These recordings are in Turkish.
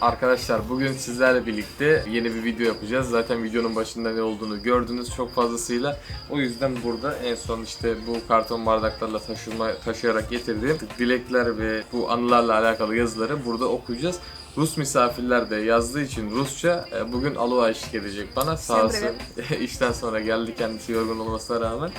arkadaşlar bugün sizlerle birlikte yeni bir video yapacağız. Zaten videonun başında ne olduğunu gördünüz çok fazlasıyla. O yüzden burada en son işte bu karton bardaklarla taşıma, taşıyarak getirdiğim dilekler ve bu anılarla alakalı yazıları burada okuyacağız. Rus misafirler de yazdığı için Rusça e, bugün Aloha eşlik edecek bana. Sağ olsun işten sonra geldi kendisi yorgun olmasına rağmen.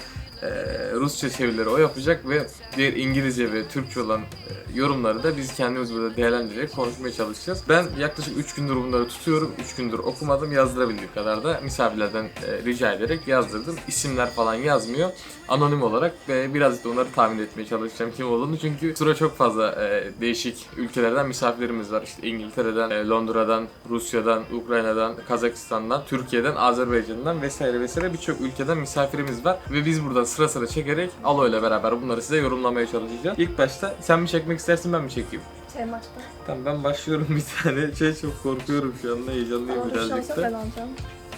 E, Rusça çevirileri o yapacak ve diğer İngilizce ve Türkçe olan e, yorumları da biz kendimiz burada değerlendirerek konuşmaya çalışacağız. Ben yaklaşık 3 gündür bunları tutuyorum. 3 gündür okumadım. Yazdırabildiğim kadar da misafirlerden e, rica ederek yazdırdım. İsimler falan yazmıyor. Anonim olarak ve birazcık da onları tahmin etmeye çalışacağım kim olduğunu. Çünkü sıra çok fazla e, değişik ülkelerden misafirlerimiz var. İşte İngiltere'den, e, Londra'dan, Rusya'dan, Ukrayna'dan, Kazakistan'dan, Türkiye'den, Azerbaycan'dan vesaire vesaire birçok ülkeden misafirimiz var. Ve biz buradan sıra sıra çekerek Alo ile beraber bunları size yorumlamaya çalışacağım. İlk başta sen mi çekmek istersin ben mi çekeyim? Sen başla. Tamam ben başlıyorum bir tane. Şey çok korkuyorum şu anda heyecanlıyım Ama şey birazcık da. ben.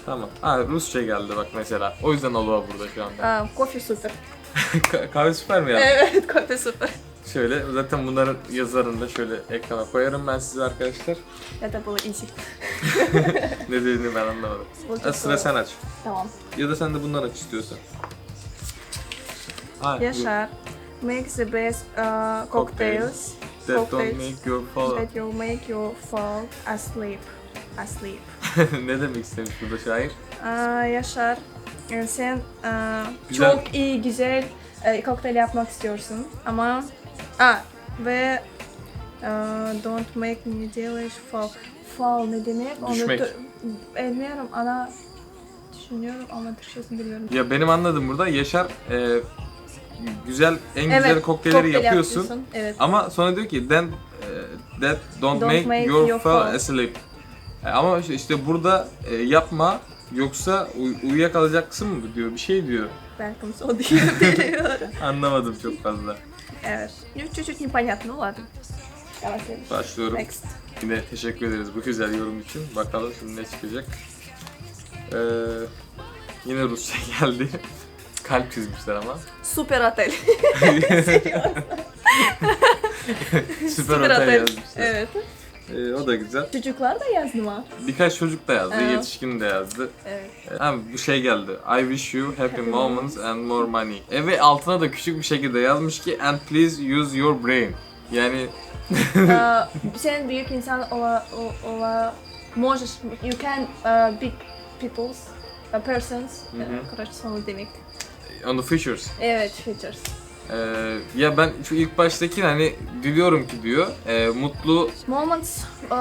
Tamam. Ha Rusça geldi bak mesela. O yüzden Alo burada şu anda. Aa, kofi süper. kahve süper mi ya? Evet kofi süper. Şöyle zaten bunların yazarını da şöyle ekrana koyarım ben size arkadaşlar. Ya da bu inşik. ne dediğini ben anlamadım. Sıra sen aç. Tamam. Ya da sen de bundan aç istiyorsan. Yaşar. Make the best uh, cocktails That don't cocktails make your fall. that you make you fall asleep. Asleep. ne demek istemiş burada şair? Aa, Yaşar. e, Sen e, Güzel. çok iyi güzel e, kokteyl yapmak istiyorsun ama Aa, ve e, don't make me delish fall. Fall ne demek? Onu Düşmek. tö- bilmiyorum ana düşünüyorum ama Türkçesini biliyorum. Ya benim anladığım burada Yaşar e, güzel en Evet, güzel kokteylleri kokteyl yapıyorsun. yapıyorsun, Evet. Ama sonra diyor ki then e, that don't, Don't make, make your, your fall fall. asleep. E, ama işte- işte burada e, yapma yoksa uy- uyuyakalacaksın mı diyor bir şey diyor. Belki o diyebiliyorum. Anlamadım çok fazla. evet. Ну, Чуть-чуть непонятно, ну ладно. Давай следующий. Başlıyorum. Next. Yine teşekkür ederiz bu güzel yorum için. Bakalım şimdi ne çıkacak. Ee, yine Rusça geldi. Kalp çizmişler ama. Супер отель. Süper otel yazmışlar. Evet. Ee, o da güzel. Çocuklar da yazdı mı? Birkaç çocuk da yazdı, Evet. yetişkin de yazdı. Evet. Ha, bu şey geldi. I wish you happy, Happy moments and more money. E, ve altına da küçük bir şekilde yazmış ki and please use your brain. Yani Aa, sen büyük insan ola, o- ola, можешь, you can uh, big peoples, uh, persons, Hı hı. uh, короче, слово demek. on the features. Evet, features. Ee, ya ben şu ilk baştaki hani diliyorum ki diyor e, mutlu Moments, uh,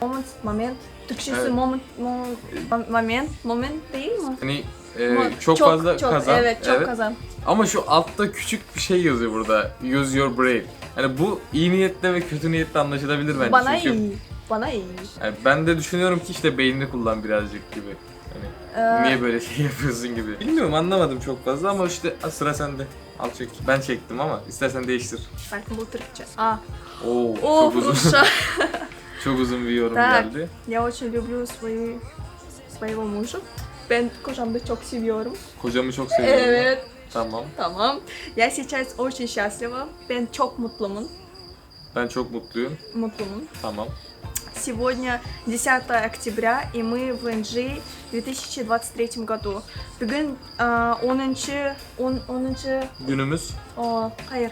moment, moment. Türkçesi Evet. moment, moment, moment, moment değil mi? hani e, Mo- çok, fazla çok, kazan. Evet, çok kazan. Ama şu altta küçük bir şey yazıyor burada. Use your brain. Hani bu iyi niyetle ve kötü niyetle anlaşılabilir bence. Bana Çünkü, iyi. Bana iyi. yani ben de düşünüyorum ki işte beynini kullan birazcık gibi. Hani Ee, niye böyle şey yapıyorsun gibi. Bilmiyorum anlamadım çok fazla ama işte ha, sıra sende. Al çek. Ben çektim ama istersen değiştir. Belki bu Türkçe. Aa, Oo o çok uzun. Rusça. çok uzun bir yorum Так. geldi. Я очень люблю свои, своего мужа. Ben kocamı çok seviyorum. Kocamı çok seviyorum. Evet. Tamam. Tamam. Я сейчас очень счастлива. Ben çok mutluyum. Ben çok mutluyum. Mutluyum. Tamam. Сегодня 10 октября, и мы в NG в 2023 году. Bugün aa, 10. 10. 10. Günümüz O, hayır.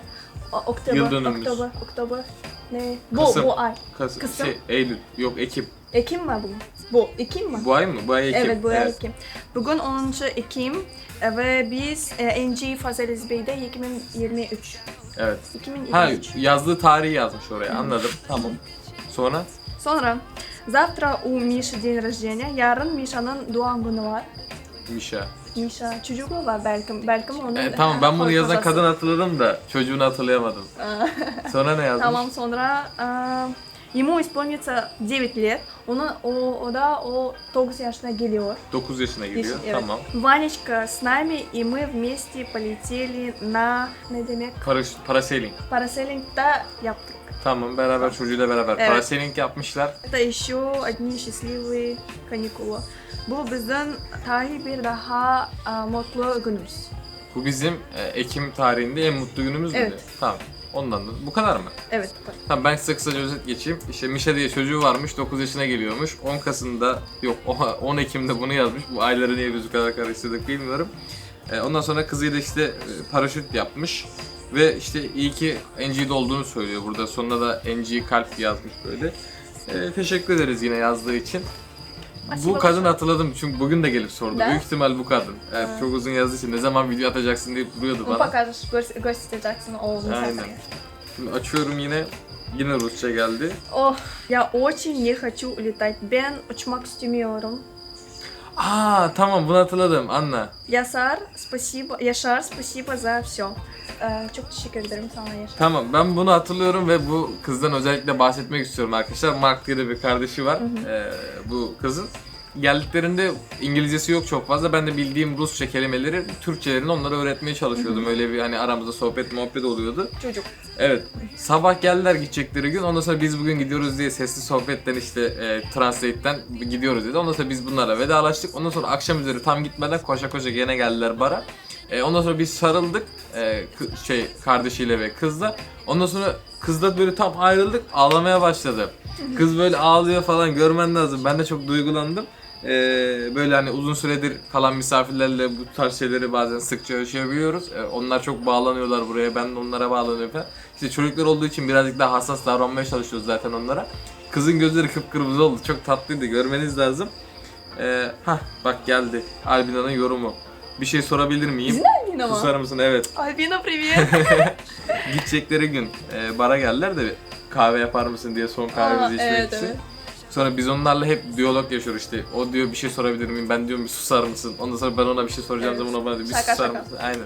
O, Oktober, Yıl dönümümüz. Oktober, Oktober. Ne? Bu, Kasım. bu ay. Kas Kısım. şey, Eylül. Yok Ekim. Ekim mi bu? Bu, Ekim mi? Bu ay mı? Bu ay Ekim. Evet, bu ay Ekim. Bugün 10. Ekim e, ve biz e, NG Fazelis Bey'de 2023. Evet. 2023. Ha yazdığı tarihi yazmış oraya anladım. Tamam. Sonra Sonra Завтра у Миши день рождения. Yarın Misha'nın doğum günü var. Mişa. Misha. Çocuğu mu var belki? Belki onun. E, tamam ben bunu yazan kafası. kadın hatırladım da çocuğunu hatırlayamadım. Sonra ne yazmış? Tamam sonra e, ему исполнится 9 лет. Ona o, o da o 9 yaşına geliyor. 9 yaşına geliyor. Evet. Tamam. Ванечка с нами, и мы вместе полетели на ne demek? Paraş parasailing. Parasailing-da yaptık. Tamam beraber çocuğuyla beraber Evet. parasailing yapmışlar. Это еще одни счастливые каникулы. Bu bizden tarihi bir daha e, mutlu günümüz. Bu bizim e, Ekim tarihinde en mutlu günümüz müydü? Evet. Tamam. Ondan da. Bu kadar mı? Evet. bu kadar. Tamam ben size kısaca özet geçeyim. İşte Mişa diye çocuğu varmış, 9 yaşına geliyormuş. 10 Kasım'da, yok 10 Ekim'de bunu yazmış. Bu ayları niye biz bu kadar karıştırdık bilmiyorum. Ee, ondan sonra kızıyla işte e, paraşüt yapmış. Ve işte iyi ki NG'de olduğunu söylüyor burada. Sonuna da NG kalp yazmış böyle. Ee, teşekkür ederiz yine yazdığı için. Bu Спасибо kadın большое. hatırladım çünkü bugün de gelip sordu. Da? Büyük ihtimal bu kadın. Evet, Ha. çok uzun yazdığı için ne zaman video atacaksın deyip duruyordu Ну, bana. покажешь, гос- göstereceksin o Aynen. mesafeyi. Şimdi açıyorum yine. Yine Rusça geldi. Oh, я очень не хочу улетать. Ben uçmak istemiyorum. Aa tamam bunu hatırladım Anna. Yaşar, спасибо. Yaşar, спасибо за все. Ee, çok teşekkür ederim sana Yaşar. Tamam ben bunu hatırlıyorum ve bu kızdan özellikle bahsetmek istiyorum arkadaşlar. Mark diye de bir kardeşi var ee, bu kızın. Geldiklerinde İngilizcesi yok çok fazla. Ben de bildiğim Rusça kelimeleri, Türkçelerini onlara öğretmeye çalışıyordum. Öyle bir hani aramızda sohbet muhabbet oluyordu. Çocuk. Evet. Sabah geldiler gidecekleri gün. Ondan sonra biz bugün gidiyoruz diye sesli sohbetten işte e, Translate'den gidiyoruz dedi. Ondan sonra biz bunlarla vedalaştık. Ondan sonra akşam üzeri tam gitmeden koşa koşa gene geldiler bara. E, ondan sonra biz sarıldık. E, şey kardeşiyle ve kızla. Ondan sonra kızla böyle tam ayrıldık. Ağlamaya başladı. Kız böyle ağlıyor falan görmen lazım. Ben de çok duygulandım e, böyle hani uzun süredir kalan misafirlerle bu tarz şeyleri bazen sıkça yaşayabiliyoruz. E, onlar çok bağlanıyorlar buraya. Ben de onlara bağlanıyorum falan. İşte çocuklar olduğu için birazcık daha hassas davranmaya çalışıyoruz zaten onlara. Kızın gözleri kıpkırmızı oldu. Çok tatlıydı. Görmeniz lazım. E, hah bak geldi. Albina'nın yorumu. Bir şey sorabilir miyim? Bizim Albina mı? Susar mısın? Evet. Albina Premier. Gidecekleri gün e, bara geldiler de kahve yapar mısın diye son kahvemizi Aa, içmek evet, için. Evet. Sonra biz onlarla hep diyalog yaşıyoruz işte. O diyor bir şey sorabilir miyim? Ben diyorum bir susar mısın? Ondan sonra ben ona bir şey soracağım evet. zaman o bana diyor bir şaka, susar şaka. mısın? Aynen.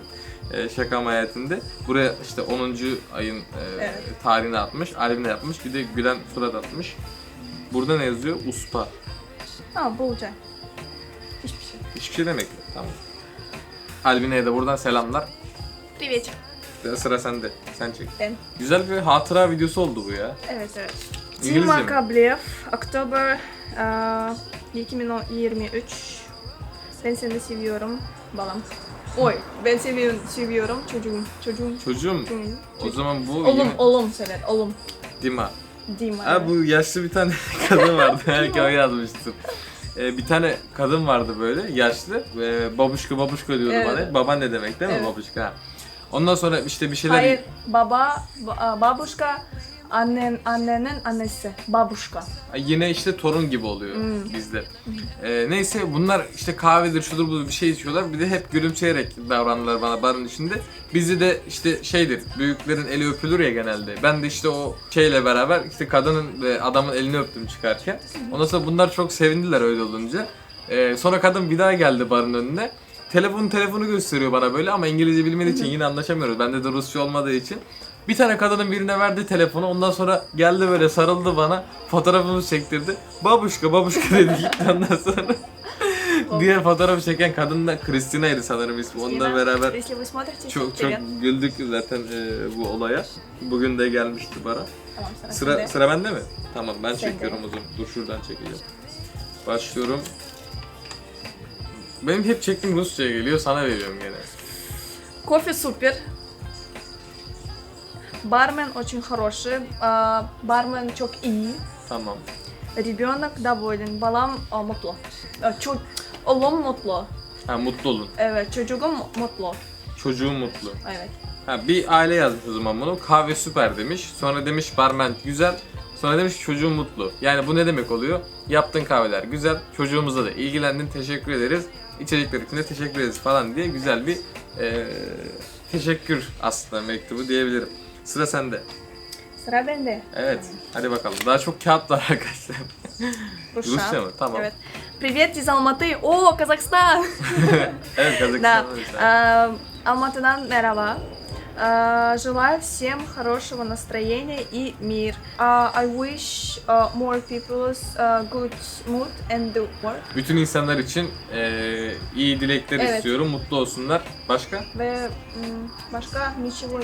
Ee, şakam hayatında. Buraya işte 10. ayın e, evet. tarihini atmış. Albine yapmış. Bir de Gülen Fırat atmış. Burada ne yazıyor? Uspa. Tamam bulacak. Hiçbir şey. Hiçbir şey demek mi? Tamam. Albine'ye de buradan selamlar. Privet. Sıra sende. Sen çek. Ben. Güzel bir hatıra videosu oldu bu ya. Evet evet. İngilizce Timo mi? Kablev, Oktober eee, 2023. Ben seni seviyorum balam. Oy, ben seni seviyorum çocuğum. Çocuğum. Çocuğum. çocuğum. O zaman bu Oğlum, yine oğlum söyler, oğlum. Dima. Dima. Ha bu yaşlı bir tane kadın vardı. Belki o yazmıştır. Ee, bir tane kadın vardı böyle yaşlı. Ee, babuşka babuşka diyordu Evet. bana. Baba ne demek değil mi Evet. babuşka? Ondan sonra işte bir şeyler... Hayır, baba, ba- babuşka, annen, annenin annesi. Babuşka. Yine işte torun gibi oluyor Hmm. bizde. Ee, neyse bunlar işte kahvedir şudur budur bir şey içiyorlar. Bir de hep gülümseyerek davrandılar bana barın içinde. Bizi de işte şeydir büyüklerin eli öpülür ya genelde. Ben de işte o şeyle beraber işte kadının ve adamın elini öptüm çıkarken. Ondan sonra bunlar çok sevindiler öyle olunca. Ee, sonra kadın bir daha geldi barın önüne. Telefonu telefonu gösteriyor bana böyle ama İngilizce bilmediği için yine anlaşamıyoruz. Bende de Rusça olmadığı için. Bir tane kadının birine verdi telefonu. Ondan sonra geldi böyle sarıldı bana. Fotoğrafımızı çektirdi. Babuşka babuşka dedi gitti ondan sonra. Diğer fotoğrafı çeken kadın da Kristina'ydı sanırım ismi. Onunla beraber çok çok güldük zaten e, bu olaya. Bugün de gelmişti bana. Sıra, sıra, bende mi? Tamam ben Sen çekiyorum uzun. Dur şuradan çekeceğim. Başlıyorum. Benim hep çektiğim Rusça'ya geliyor. Sana veriyorum gene. Kofi süper. Бармен очень хороший. а, Бармен çok iyi. Tamam. Ребенок доволен. Balam а, mutlu. А, Çok oğlum mutlu. Ha mutlu olun. Evet, çocuğum mutlu. Çocuğum mutlu. Evet. Ha, bir aile yazmış o zaman bunu. Kahve süper demiş. Sonra demiş barmen güzel. Sonra demiş çocuğum mutlu. Yani bu ne demek oluyor? Yaptığın kahveler güzel. Çocuğumuzla da ilgilendin. Teşekkür ederiz. İçerikler için de teşekkür ederiz falan diye güzel bir eee, teşekkür aslında mektubu diyebilirim. Sıra sende. Sıra bende. Evet. Hadi bakalım. Daha çok kağıt var arkadaşlar. Rusça. Rusça mı? Tamam. Evet. Привет из Алматы. О, Казахстан. Evet Да. Kazakistan'da mesela. Э, Алматыдан merhaba. Э, Желаю всем хорошего настроения и мир. Uh, I wish uh, more people's uh, good mood and the work. Bütün insanlar için eee, iyi dilekler Evet. istiyorum. Mutlu olsunlar. Başka? Ve м, başka ничего м,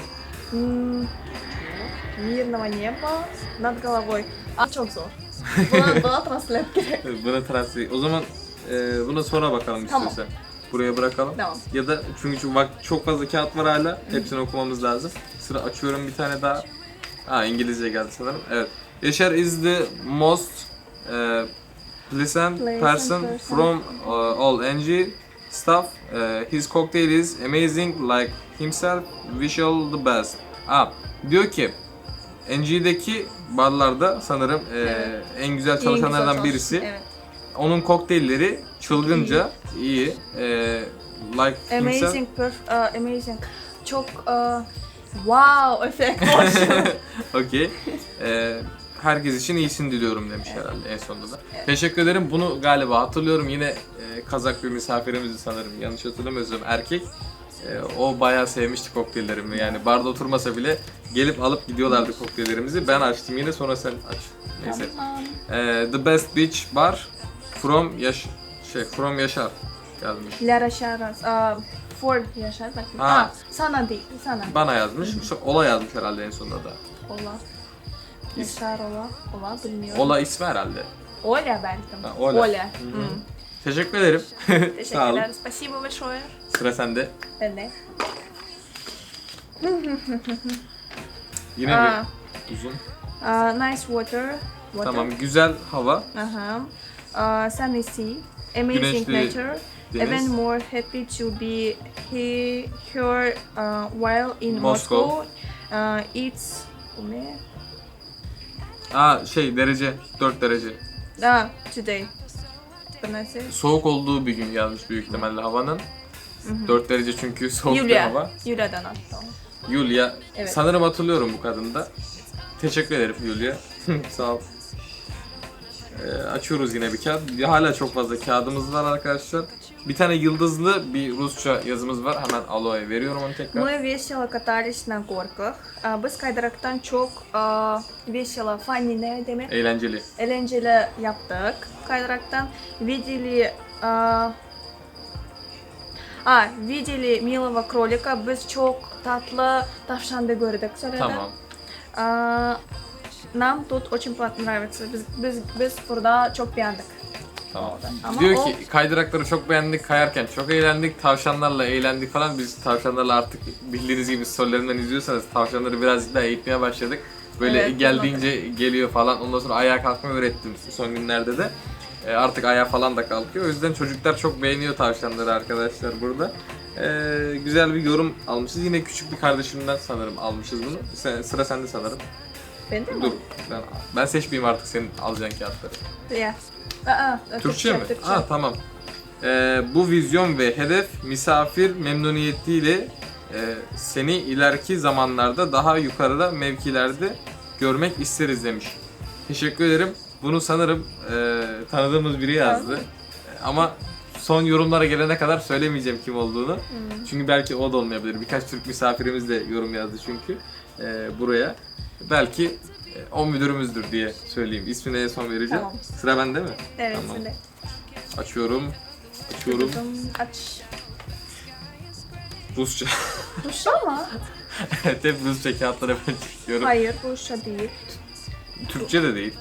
мирного неба над головой. А, çok zor. Buna, buna translate gerek. Buna translate. O zaman eee, buna sonra bakalım Tamam. istiyorsan. Buraya bırakalım. Tamam. Ya da çünkü çok, bak, çok fazla kağıt var hala. Hepsini okumamız lazım. Sıra açıyorum bir tane daha. Ha İngilizce geldi sanırım. Evet. Yaşar is the most eee pleasant, Pleasant person, person. from uh, all NG stuff. Eee, his cocktail is amazing like himself. Wish all the best. Ha, diyor ki NG'deki barlarda sanırım Evet. en güzel İyi, güzel çalışanlardan çalışsın. birisi. Evet. Onun kokteylleri çılgınca iyi. Ee, like himself. Amazing, perf- uh, amazing. Çok uh, wow efekt. Okey. Ee, herkes için iyisini diliyorum demiş herhalde en sonunda da. Teşekkür ederim. Bunu galiba hatırlıyorum. Yine e, Kazak bir misafirimizdi sanırım. Yanlış hatırlamıyorsam erkek. E, o bayağı sevmişti kokteyllerimi. Yani barda oturmasa bile gelip alıp gidiyorlardı kokteyllerimizi. Ben açtım yine sonra sen aç. Neyse. Ee, The Best Beach Bar from Yaş şey from Yaşar yazmış. Lara Şaraz. Uh, for Yaşar bakayım. Ha. Ha. sana değil, sana. Bana yazmış. Ola yazmış herhalde en sonunda da. Ola. Yaşar Ola. Ola bilmiyorum. Ola ismi herhalde. Оля belki. Ha, Ola. Оля. Hı hı. Hmm. Teşekkür ederim. Sağ olun. Teşekkürler. Спасибо большое. Sıra sende. Ben de. Yine Aa, bir uzun. uh, nice water. water. Tamam güzel hava. Aha. Uh, sunny sea. Amazing Güneşli nature. deniz. Even more happy to be he, here uh, while in Moscow. Moscow. Uh, it's ne? Aa şey derece 4 derece. Ah, today. Pronunciation. Soğuk olduğu bir gün yazmış büyük ihtimalle havanın. 4 derece çünkü soğuk bir Yulia. hava. Yulia'dan attım. Yulia. Evet. Sanırım hatırlıyorum bu kadında. Teşekkür ederim Yulia. Sağ ol. Ee, açıyoruz yine bir kağıt. Hala çok fazla kağıdımız var arkadaşlar. Bir tane yıldızlı bir Rusça yazımız var. Hemen Aloe'ya veriyorum onu tekrar. Мы весело катались на горках. А, Biz kaydıraktan çok а, весело, funny ne demek? Eğlenceli. Eğlenceli yaptık. Kaydıraktan видели а, а, видели милого кролика. Biz çok tatlı tavşanı gördük söyledi. Tamam. А, Нам тут очень понравится. Biz, biz, biz burada çok beğendik. Tamam. Ama Diyor o- ki kaydırakları çok beğendik, kayarken çok eğlendik, tavşanlarla eğlendik falan. Biz tavşanlarla artık bildiğiniz gibi sorularından izliyorsanız tavşanları birazcık daha eğitmeye başladık. Böyle Evet, geldiğince geliyor falan. Ondan sonra ayağa kalkmayı öğrettim son günlerde de. E, artık ayağa falan da kalkıyor. O yüzden çocuklar çok beğeniyor tavşanları arkadaşlar burada. E, güzel bir yorum almışız. Yine küçük bir kardeşimden sanırım almışız bunu. Sen, sıra sende sanırım. Ben de mi? Dur. Ben, ben seçmeyeyim artık senin alacağın kağıtları. Ya. Aa, Türkçe mi? Türkçe. Ha tamam. Ee, bu vizyon ve hedef misafir memnuniyetiyle e, seni ileriki zamanlarda daha yukarıda mevkilerde görmek isteriz demiş. Teşekkür ederim. Bunu sanırım e, tanıdığımız biri yazdı. E, Ama son yorumlara gelene kadar söylemeyeceğim kim olduğunu. Çünkü belki o da olmayabilir. Birkaç Türk misafirimiz de yorum yazdı çünkü e, buraya. Belki o müdürümüzdür diye söyleyeyim. İsmini en son vereceğim. Tamam. Sıra bende mi? Evet, Tamam. şimdi. Açıyorum. Açıyorum. Aç. Rusça. Rusça mı? evet hep Rusça kağıtlara ben çekiyorum. Hayır, Rusça değil. Türkçe de değil.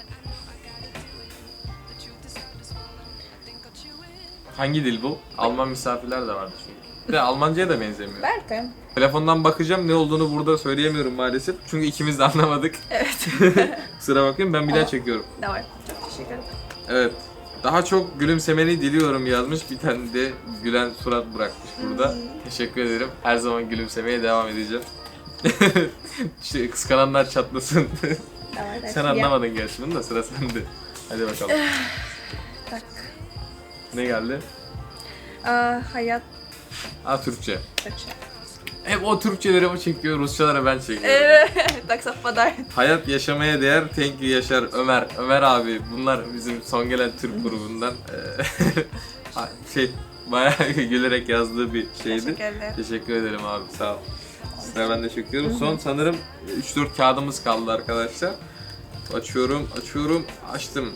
Hangi dil bu? Alman misafirler de vardı çünkü. Bir Almancaya da benzemiyor. Belki. Telefondan bakacağım ne olduğunu burada söyleyemiyorum maalesef. Çünkü ikimiz de anlamadık. Evet. Kusura bakmayın ben bir daha çekiyorum. Ne teşekkür ederim. Evet. Daha çok gülümsemeni diliyorum yazmış. Bir tane de gülen surat bırakmış burada. Hmm. Teşekkür ederim. Her zaman gülümsemeye devam edeceğim. işte kıskananlar çatlasın. Ne? Sen anlamadın gerçi bunu da sıra sende. Hadi bakalım. Tak. Ne geldi? Aa, hayat Ha Türkçe. Türkçe. Hep o Türkçeleri o çekiyor, Rusçalara ben çekiyorum. Evet, taksak. Hayat yaşamaya değer, thank you Yaşar, Ömer, Ömer abi. Bunlar bizim son gelen Türk grubundan. şey, bayağı gülerek yazdığı bir şeydi. Teşekkür ederim. Teşekkür ederim abi, sağ ol. Sıra ben de çekiyorum. Son sanırım 3-4 kağıdımız kaldı arkadaşlar. Açıyorum, açıyorum, açtım.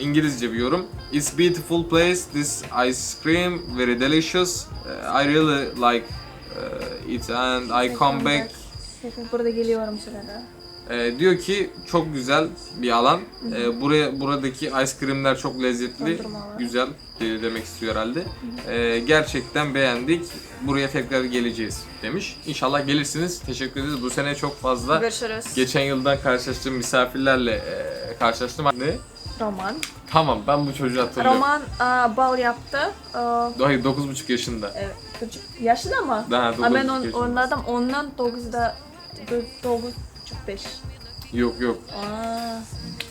İngilizce bir yorum. It's beautiful place. This ice cream very delicious. Uh, I really like uh, it and I come back Burada geliyorum sırada. ee, diyor ki çok güzel bir alan. Ee, buraya buradaki ice creamler çok lezzetli, güzel e, demek istiyor herhalde. Ee, gerçekten beğendik. Buraya tekrar geleceğiz demiş. İnşallah gelirsiniz. Teşekkür ederiz. Bu sene çok fazla Görüşürüz. geçen yıldan karşılaştığım misafirlerle e, karşılaştım. Ne? Roman. Tamam ben bu çocuğu hatırlıyorum. Roman aa, bal yaptı. Aa, Hayır 9,5 yaşında. evet, çocuk yaşlı mı? Daha Ama ben 9,5 on, yaşında. onlardan ondan 9'da 9.5. Yok yok. Aa,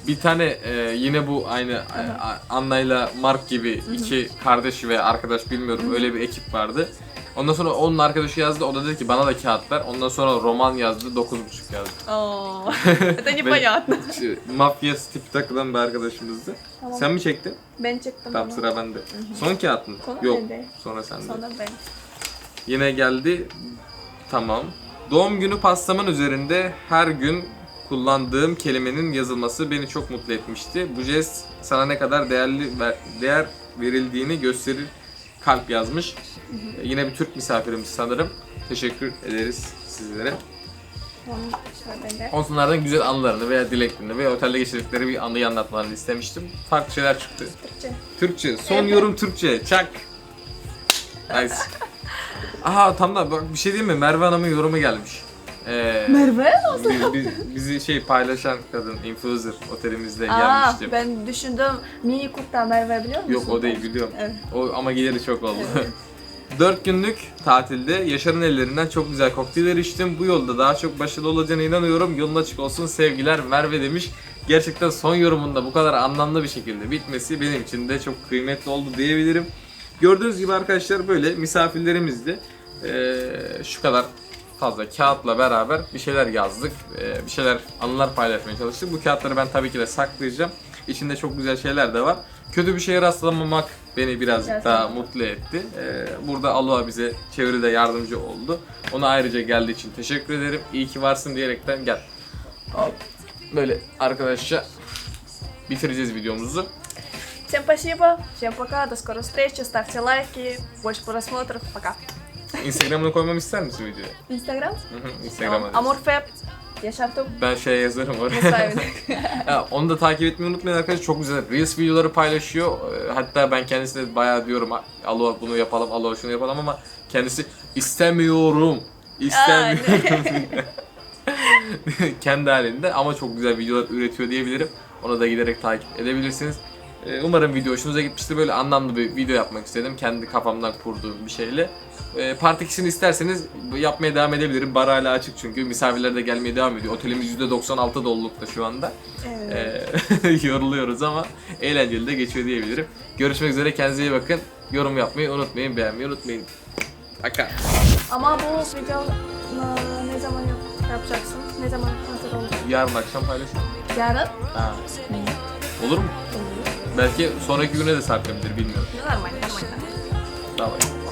Bir tane e, yine bu aynı e, A- Anna'yla Mark gibi iki kardeş ve arkadaş bilmiyorum öyle bir ekip vardı. Ondan sonra onun arkadaşı yazdı. O da dedi ki bana da kağıt ver. Ondan sonra roman yazdı. 9,5 yazdı. Oo. Neden Ve- hayatım? Şu Mafya tip takılan bir arkadaşımızdı. Tamam. Sen mi çektin? Ben çıktım Tam sıra bende. Son kağıt mı? Konu Yok. bende. Sonra sende. Sonra ben. Yine geldi. Tamam. Doğum günü pastamın üzerinde her gün kullandığım kelimenin yazılması beni çok mutlu etmişti. Bu jest sana ne kadar değerli ver- değer verildiğini gösterir Kalp yazmış. Ee, Yine bir Türk misafirimiz sanırım. Teşekkür ederiz sizlere. Bende. Onlardan güzel anılarını veya dileklerini veya otelde geçirdikleri bir anıyı anlatmalarını istemiştim. Farklı şeyler çıktı. Türkçe. Türkçe. Son yorum Türkçe. Çak. Nice. Aha tam da bak bir şey diyeyim mi? Merve Hanım'ın yorumu gelmiş. Ee, Merve? bi- bi- bizi şey paylaşan kadın, influencer otelimizde Aa, gelmişti. ben düşündüm Mini Kurt'tan Merve biliyor musun? Yok o değil biliyorum. Evet. O ama geliri çok oldu. 4 günlük tatilde Yaşar'ın ellerinden çok güzel kokteyller içtim. Bu yolda daha çok başarılı olacağına inanıyorum. Yolun açık olsun sevgiler Merve demiş. Gerçekten son yorumunda bu kadar anlamlı bir şekilde bitmesi benim için de çok kıymetli oldu diyebilirim. Gördüğünüz gibi arkadaşlar böyle misafirlerimizdi. Ee, şu kadar fazla kağıtla beraber bir şeyler yazdık. Ee, bir şeyler anılar paylaşmaya çalıştık. Bu kağıtları ben tabii ki de saklayacağım. İçinde çok güzel şeyler de var. Kötü bir şeye rastlamamak beni birazcık Biraz daha daha. mutlu etti. Ee, burada Aloha bize çevrede yardımcı oldu. Ona ayrıca geldiği için teşekkür ederim. İyi ki varsın diyerekten gel. Hop. Böyle arkadaşça bitireceğiz videomuzu. Всем спасибо, всем пока, до скорой встречи, ставьте лайки, больше просмотров, пока. Instagram'ını koymamı ister misin videoya? Instagram? Hı hı, Instagram Tamam. adresi. Amorfep yaşartım. Ben şey yazarım oraya. Onu da takip etmeyi unutmayın arkadaşlar. Çok güzel Reels videoları paylaşıyor. Ee, hatta ben kendisine bayağı diyorum alo bunu yapalım, alo şunu yapalım ama kendisi istemiyorum. İstemiyorum. Kendi halinde ama çok güzel videolar üretiyor diyebilirim. Ona da giderek takip edebilirsiniz. Ee, Umarım video hoşunuza gitmiştir. Böyle anlamlı bir video yapmak istedim. Kendi kafamdan kurduğum bir şeyle. Ee, Part 2'sini isterseniz yapmaya devam edebilirim. Bar hala açık çünkü. Misafirler de gelmeye devam ediyor. Otelimiz %96 dolulukta şu anda. Evet. Ee, yoruluyoruz ama eğlenceli de geçiyor diyebilirim. Görüşmek üzere. Kendinize iyi bakın. Yorum yapmayı unutmayın. Beğenmeyi unutmayın. Paka. Ama bu video e, ne zaman yap- yapacaksın? Ne zaman hazır olacak? Yarın akşam paylaşalım. Yarın? Ha. Olur mu? Belki sonraki güne de saklayabilir bilmiyorum. Normal, normal. Davay.